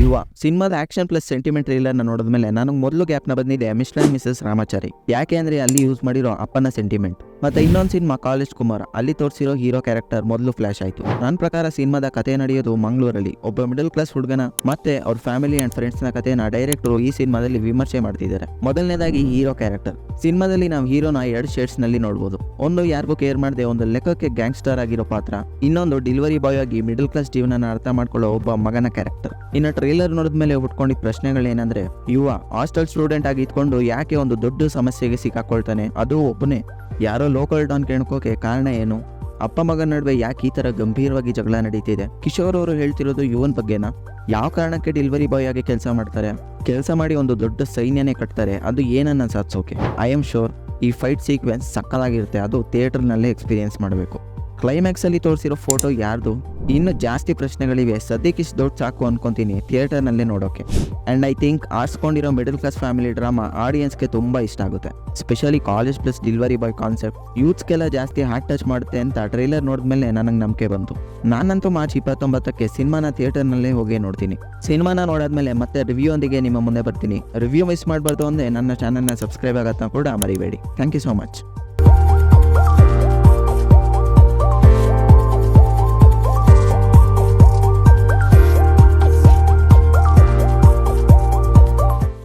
ಯುವ. ಸಿನಿಮಾದ action plus sentiment ಟ್ರೈಲರ್ನ ನೋಡಿದ್ಮೇಲೆ ನನಗೆ ಮೊದಲು ಗ್ಯಾಪ್ನ ಬಂದಿದೆ ಮಿಸ್ಟರ್ ಮಿಸಸ್ ರಾಮಾಚಾರಿ. ಯಾಕೆ ಅಂದರೆ ಅಲ್ಲಿ ಯೂಸ್ ಮಾಡಿರೋ ಅಪ್ಪನ ಸೆಂಟಿಮೆಂಟ್. ಮತ್ತೆ ಇನ್ನೊಂದು ಸಿನಿಮಾ ಕಾಲೇಜ್ ಕುಮಾರ್. ಅಲ್ಲಿ ತೋರಿಸಿರೋ ಹೀರೋ ಕ್ಯಾರೆಕ್ಟರ್ ಮೊದಲು ಫ್ಲಾಶ್ ಆಯಿತು. ನನ್ನ ಪ್ರಕಾರ ಸಿನಿಮಾದ ಕತೆ ನಡೆಯೋದು ಮಂಗಳೂರಲ್ಲಿ. ಒಬ್ಬ ಮಿಡಲ್ ಕ್ಲಾಸ್ ಹುಡುಗನ ಮತ್ತೆ ಅವ್ರ ಫ್ಯಾಮಿಲಿ ಅಂಡ್ ಫ್ರೆಂಡ್ಸ್ನ ಕಥೆನ ಡೈರೆಕ್ಟರು ಈ ಸಿನಿಮಾದಲ್ಲಿ ವಿಮರ್ಶೆ ಮಾಡ್ತಿದ್ದಾರೆ. ಮೊದಲನೇದಾಗಿ ಹೀರೋ ಕ್ಯಾರೆಕ್ಟರ್. ಸಿನಿಮಾದಲ್ಲಿ ನಾವು ಹೀರೋನ ಎರಡು ಶೇಡ್ಸ್ನಲ್ಲಿ ನೋಡಬಹುದು ಒಂದು ಯಾರಿಗೂ ಕೇರ್ ಮಾಡದೆ ಒಂದು ಲೆಕ್ಕಕ್ಕೆ ಗ್ಯಾಂಗ್ಸ್ಟರ್ ಆಗಿರೋ ಪಾತ್ರ. ಇನ್ನೊಂದು ಡೆಲಿವರಿ ಬಾಯ್ ಆಗಿ ಮಿಡಲ್ ಕ್ಲಾಸ್ ಜೀವನ ಅರ್ಥ ಮಾಡ್ಕೊಳ್ಳೋ ಒಬ್ಬ ಮಗನ ಕ್ಯಾರೆಕ್ಟರ್. ಇನ್ನು ಟ್ರೈಲರ್ ನೋಡಿದ್ಮೇಲೆ ಉಟ್ಕೊಂಡಿದ್ದ ಪ್ರಶ್ನೆಗಳೇನಂದ್ರೆ, ಯುವ ಹಾಸ್ಟೆಲ್ ಸ್ಟೂಡೆಂಟ್ ಆಗಿ ಇದ್ಕೊಂಡು ಯಾಕೆ ಒಂದು ದೊಡ್ಡ ಸಮಸ್ಯೆಗೆ ಸಿಕ್ಕಾಕೊಳ್ತಾನೆ? ಅದು ಒಬ್ಬನೇ. ಯಾರೋ ಲೋಕಲ್ ಡಾನ್ ಕೇಳ್ಕೋಕೆ ಕಾರಣ ಏನು? ಅಪ್ಪ ಮಗನ ನಡುವೆ ಯಾಕೆ ಈ ಥರ ಗಂಭೀರವಾಗಿ ಜಗಳ ನಡೀತಿದೆ? ಕಿಶೋರ್ ಅವರು ಹೇಳ್ತಿರೋದು ಯುವನ್ ಬಗ್ಗೆನಾ? ಯಾವ ಕಾರಣಕ್ಕೆ ಡೆಲಿವರಿ ಬಾಯ್ ಆಗಿ ಕೆಲಸ ಮಾಡ್ತಾರೆ? ಕೆಲಸ ಮಾಡಿ ಒಂದು ದೊಡ್ಡ ಸೈನ್ಯನೇ ಕಟ್ತಾರೆ. ಅದು ಏನನ್ನ ಸಾಧಿಸೋಕೆ? ಐ ಆಮ್ ಶೋರ್ ಈ ಫೈಟ್ ಸೀಕ್ವೆನ್ಸ್ ಸಕ್ಕಲಾಗಿರುತ್ತೆ. ಅದು ಥಿಯೇಟರ್ನಲ್ಲೇ ಎಕ್ಸ್ಪೀರಿಯನ್ಸ್ ಮಾಡಬೇಕು. ಕ್ಲೈಮ್ಯಾಕ್ಸ್ ಅಲ್ಲಿ ತೋರಿಸಿರೋ ಫೋಟೋ ಯಾರ್ದು? ಇನ್ನು ಜಾಸ್ತಿ ಪ್ರಶ್ನೆಗಳಿವೆ. ಸದ್ಯಕ್ಕೆ ಇಷ್ಟು ದೊಡ್ಡ ಸಾಕು ಅನ್ಕೊಂತೀನಿ ಥಿಯೇಟರ್ನಲ್ಲೇ ನೋಡೋಕೆ. ಆ್ಯಂಡ್ ಐ ಥಿಂಕ್ ಆರಿಸ್ಕೊಂಡಿರೋ ಮಿಡಲ್ ಕ್ಲಾಸ್ ಫ್ಯಾಮಿಲಿ ಡ್ರಾಮಾ ಆಡಿಯನ್ಸ್ಗೆ ತುಂಬ ಇಷ್ಟ ಆಗುತ್ತೆ. Specially college plus delivery boy concept ಯೂತ್ಸ್ಗೆಲ್ಲ ಜಾಸ್ತಿ ಹಾರ್ಟ್ ಟಚ್ ಮಾಡುತ್ತೆ ಅಂತ ಟ್ರೈಲರ್ ನೋಡಿದ್ಮೇಲೆ ನನಗೆ ನಂಬಿಕೆ ಬಂತು. ನಾನಂತೂ ಮಾರ್ಚ್ ಇಪ್ಪತ್ತೊಂಬತ್ತಕ್ಕೆ ಸಿನಿಮಾನ ಥಿಯೇಟರ್ನಲ್ಲೇ ಹೋಗಿ ನೋಡ್ತೀನಿ. ಸಿನಿಮಾನ ನೋಡಾದ್ಮೇಲೆ ಮತ್ತೆ ರಿವ್ಯೂ ಒಂದಿಗೆ ನಿಮ್ಮ ಮುಂದೆ ಬರ್ತೀನಿ. ರಿವ್ಯೂ ಮಿಸ್ ಮಾಡಬಾರ್ದು ಅಂದರೆ ನನ್ನ ಚಾನಲ್ನ ಸಬ್ಸ್ಕ್ರೈಬ್ ಆಗತ್ತಾ ಕೂಡ ಮರಿಬೇಡಿ. Thank you so much